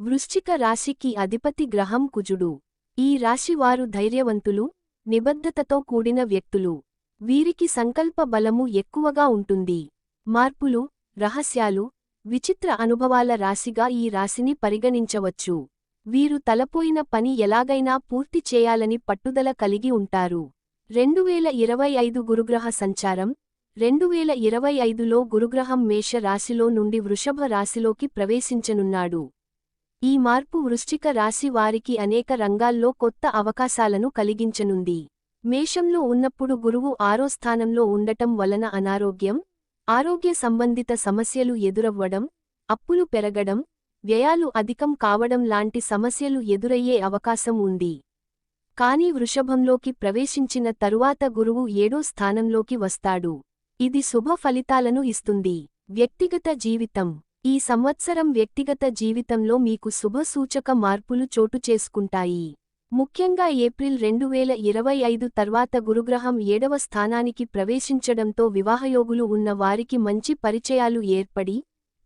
వృశ్చిక రాశికి అధిపతి గ్రహం కుజుడు. ఈ రాశివారు ధైర్యవంతులు నిబద్ధతతో కూడిన వ్యక్తులు. వీరికి సంకల్ప బలము ఎక్కువగా ఉంటుంది. మార్పులు రహస్యాలు విచిత్ర అనుభవాల రాశిగా ఈ రాశిని పరిగణించవచ్చు. వీరు తలపోయిన పని ఎలాగైనా పూర్తి చేయాలని పట్టుదల కలిగి ఉంటారు. రెండువేల ఇరవై ఐదు గురుగ్రహ సంచారం రెండువేల ఇరవై ఐదులో గురుగ్రహం మేష రాశిలో నుండి వృషభ రాశిలోకి ప్రవేశించనున్నాడు. ఈ మార్పు వృశ్చిక రాశి వారికి అనేక రంగాల్లో కొత్త అవకాశాలను కలిగించనుంది. మేషంలో ఉన్నప్పుడు గురువు ఆరో స్థానంలో ఉండటం వలన అనారోగ్యం ఆరోగ్య సంబంధిత సమస్యలు ఎదురవ్వడం అప్పులు పెరగడం వ్యయాలు అధికం కావడం లాంటి సమస్యలు ఎదురయ్యే అవకాశం ఉంది. కాని వృషభంలోకి ప్రవేశించిన తరువాత గురువు ఏడో స్థానంలోకి వస్తాడు. ఇది శుభ ఫలితాలను ఇస్తుంది. వ్యక్తిగత జీవితం. ఈ సంవత్సరం వ్యక్తిగత జీవితంలో మీకు శుభసూచక మార్పులు చోటు చేసుకుంటాయి. ముఖ్యంగా ఏప్రిల్ రెండువేల ఇరవై ఐదు తర్వాత గురుగ్రహం ఏడవ స్థానానికి ప్రవేశించడంతో వివాహయోగులు ఉన్న వారికి మంచి పరిచయాలు ఏర్పడి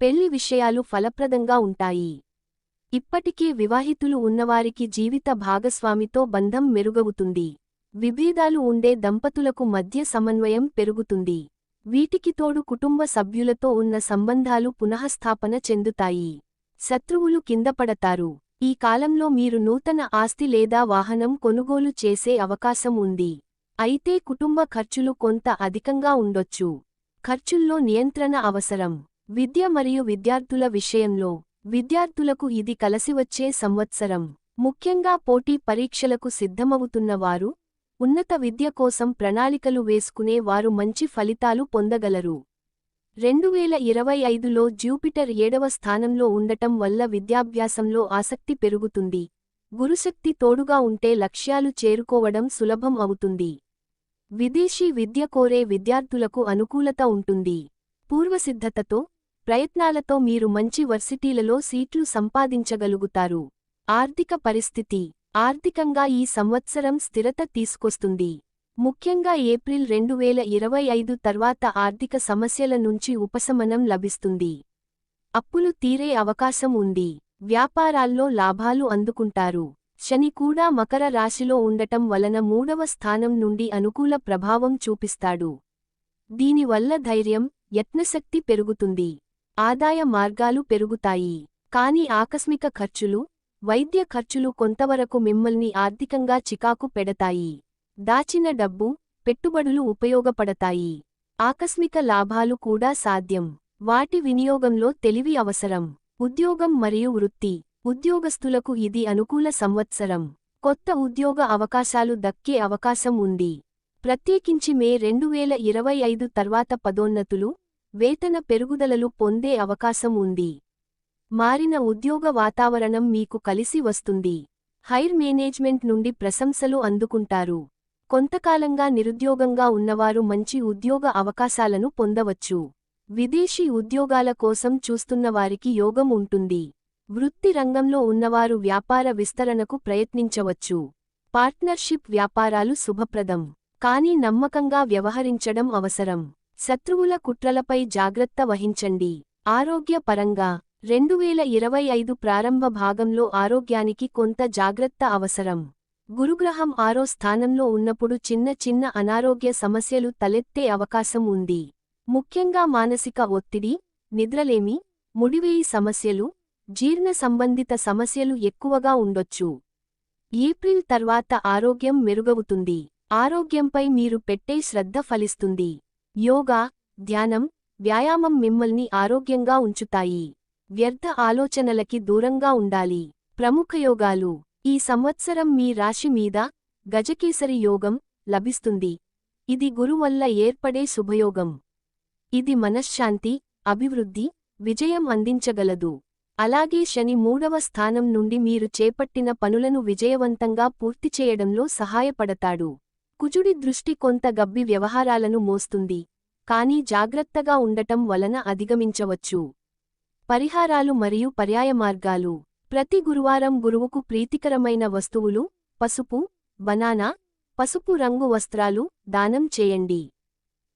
పెళ్ళి విషయాలు ఫలప్రదంగా ఉంటాయి. ఇప్పటికే వివాహితులు ఉన్నవారికి జీవిత భాగస్వామితో బంధం మెరుగవుతుంది. విభేదాలు ఉండే దంపతులకు మధ్య సమన్వయం పెరుగుతుంది. వీటికి తోడు కుటుంబ సభ్యులతో ఉన్న సంబంధాలు పునఃస్థాపన చెందుతాయి. శత్రువులు కిందపడతారు ఈ కాలంలో మీరు నూతన ఆస్తి లేదా వాహనం కొనుగోలు చేసే అవకాశం ఉంది. అయితే కుటుంబ ఖర్చులు కొంత అధికంగా ఉండొచ్చు. ఖర్చుల్లో నియంత్రణ అవసరం. విద్య మరియు విద్యార్థుల విషయంలో విద్యార్థులకు ఇది కలసివచ్చే సంవత్సరం. ముఖ్యంగా పోటీ పరీక్షలకు సిద్ధమవుతున్నవారు ఉన్నత విద్య కోసం ప్రణాళికలు వేసుకునే వారు మంచి ఫలితాలు పొందగలరు. రెండువేల ఇరవై ఐదులో జూపిటర్ ఏడవ స్థానంలో ఉండటం వల్ల విద్యాభ్యాసంలో ఆసక్తి పెరుగుతుంది. గురుశక్తి తోడుగా ఉంటే లక్ష్యాలు చేరుకోవడం సులభం అవుతుంది. విదేశీ విద్య కోరే విద్యార్థులకు అనుకూలత ఉంటుంది. పూర్వసిద్ధతతో ప్రయత్నాలతో మీరు మంచి వర్సిటీలలో సీట్లు సంపాదించగలుగుతారు. ఆర్థిక పరిస్థితి ఆర్థికంగా ఈ సంవత్సరం స్థిరత తీసుకొస్తుంది. ముఖ్యంగా ఏప్రిల్ రెండువేల ఇరవై ఐదు తర్వాత ఆర్థిక సమస్యల నుంచి ఉపశమనం లభిస్తుంది. అప్పులు తీరే అవకాశం ఉంది. వ్యాపారాల్లో లాభాలు అందుకుంటారు. శని కూడా మకర రాశిలో ఉండటం వలన మూడవ స్థానం నుండి అనుకూల ప్రభావం చూపిస్తాడు. దీనివల్ల ధైర్యం యత్నశక్తి పెరుగుతుంది. ఆదాయ మార్గాలు పెరుగుతాయి. కాని ఆకస్మిక ఖర్చులు వైద్య ఖర్చులు కొంతవరకు మిమ్మల్ని ఆర్థికంగా చికాకు పెడతాయి. దాచిన డబ్బు పెట్టుబడులు ఉపయోగపడతాయి. ఆకస్మిక లాభాలు కూడా సాధ్యం. వాటి వినియోగంలో తెలివి అవసరం. ఉద్యోగం మరియు వృత్తి. ఉద్యోగస్తులకు ఇది అనుకూల సంవత్సరం. కొత్త ఉద్యోగ అవకాశాలు దక్కే అవకాశం ఉంది. ప్రత్యేకించి మే రెండువేల ఇరవై ఐదు తర్వాత పదోన్నతులు వేతన పెరుగుదలలు పొందే అవకాశం ఉంది. మారిన ఉద్యోగ వాతావరణం మీకు కలిసి వస్తుంది. హైర్ మేనేజ్మెంట్ నుండి ప్రశంసలు అందుకుంటారు. కొంతకాలంగా నిరుద్యోగంగా ఉన్నవారు మంచి ఉద్యోగ అవకాశాలను పొందవచ్చు. విదేశీ ఉద్యోగాల కోసం చూస్తున్నవారికి యోగం ఉంటుంది. వృత్తి రంగంలో ఉన్నవారు వ్యాపార విస్తరణకు ప్రయత్నించవచ్చు. పార్ట్నర్షిప్ వ్యాపారాలు శుభప్రదం. కానీ నమ్మకంగా వ్యవహరించడం అవసరం. శత్రువుల కుట్రలపై జాగ్రత్త వహించండి. ఆరోగ్య పరంగా రెండువేల ఇరవై ఐదు ప్రారంభ భాగంలో ఆరోగ్యానికి కొంత జాగ్రత్త అవసరం. గురుగ్రహం ఆరో స్థానంలో ఉన్నప్పుడు చిన్న చిన్న అనారోగ్య సమస్యలు తలెత్తే అవకాశం ఉంది. ముఖ్యంగా మానసిక ఒత్తిడి నిద్రలేమి ముడివేయి సమస్యలు జీర్ణ సంబంధిత సమస్యలు ఎక్కువగా ఉండొచ్చు. ఏప్రిల్ తర్వాత ఆరోగ్యం మెరుగవుతుంది. ఆరోగ్యంపై మీరు పెట్టే శ్రద్ధ ఫలిస్తుంది. యోగా ధ్యానం వ్యాయామం మిమ్మల్ని ఆరోగ్యంగా ఉంచుతాయి. వ్యర్థ ఆలోచనలకి దూరంగా ఉండాలి. ప్రముఖ యోగాలు. ఈ సంవత్సరం మీ రాశి మీద గజకేసరి యోగం లభిస్తుంది. ఇది గురువల్ల ఏర్పడే శుభయోగం. ఇది మనశ్శాంతి అభివృద్ధి విజయం అందించగలదు. అలాగే శని మూడవ స్థానం నుండి మీరు చేపట్టిన పనులను విజయవంతంగా పూర్తి చేయడంలో సహాయపడతాడు. కుజుడి దృష్టి కొంత గబ్బి వ్యవహారాలను మోస్తుంది. కానీ జాగ్రత్తగా ఉండటం వలన అధిగమించవచ్చు. పరిహారాలు మరియు పర్యాయ మార్గాలు. ప్రతి గురువారం గురువుకు ప్రీతికరమైన వస్తువులు పసుపు బనానా పసుపు రంగు వస్త్రాలు దానం చేయండి.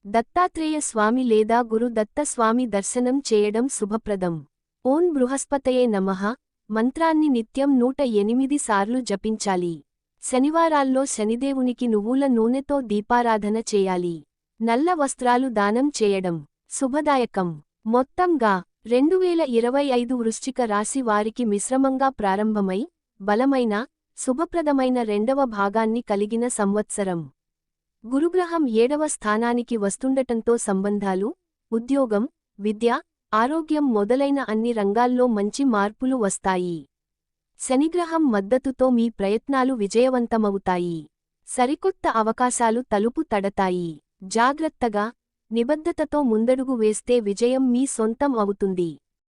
దత్తాత్రేయ స్వామి లేదా గురు దత్త స్వామి దర్శనం చేయడం శుభప్రదం. ఓం బృహస్పతయే నమః. మంత్రాన్ని నిత్యం నూట ఎనిమిది సార్లు జపించాలి. శనివారాల్లో శనిదేవునికి నువ్వుల నూనెతో దీపారాధన చేయాలి. నల్ల వస్త్రాలు దానం చేయడం శుభదాయకం. మొత్తంగా రెండువేల ఇరవై ఐదు వృశ్చిక రాశి వారికి మిశ్రమంగా ప్రారంభమై బలమైన శుభప్రదమైన రెండవ భాగాన్ని కలిగిన సంవత్సరం. గురుగ్రహం ఏడవ స్థానానికి వస్తుండటంతో సంబంధాలు ఉద్యోగం విద్య ఆరోగ్యం మొదలైన అన్ని రంగాల్లో మంచి మార్పులు వస్తాయి. శనిగ్రహం మద్దతుతో మీ ప్రయత్నాలు విజయవంతమవుతాయి. సరికొత్త అవకాశాలు తలుపు తడతాయి. జాగ్రత్తగా నిబద్ధతతో ముందడుగు వేస్తే విజయం మీ సొంతం అవుతుంది.